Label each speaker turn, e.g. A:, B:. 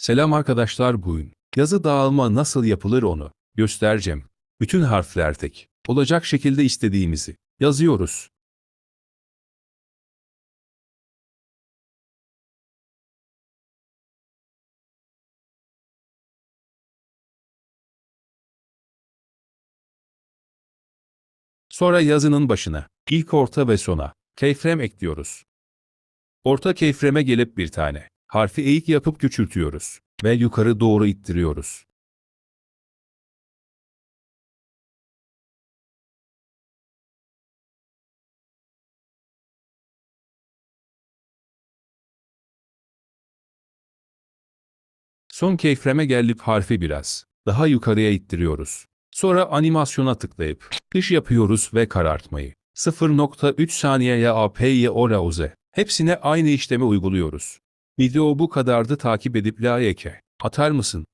A: Selam arkadaşlar bugün. Yazı dağılma nasıl yapılır onu göstereceğim. Bütün harfler tek olacak şekilde istediğimizi yazıyoruz. Sonra yazının başına ilk orta ve sona keyfrem ekliyoruz. Orta keyfreme gelip bir tane harfi eğik yapıp küçültüyoruz ve yukarı doğru ittiriyoruz. Son keyfreme gelip harfi biraz daha yukarıya ittiriyoruz. Sonra animasyona tıklayıp dış yapıyoruz ve karartmayı 0.3 saniyeye AP'ye ora uze. Hepsine aynı işlemi uyguluyoruz. Video bu kadardı takip edip like atar mısın?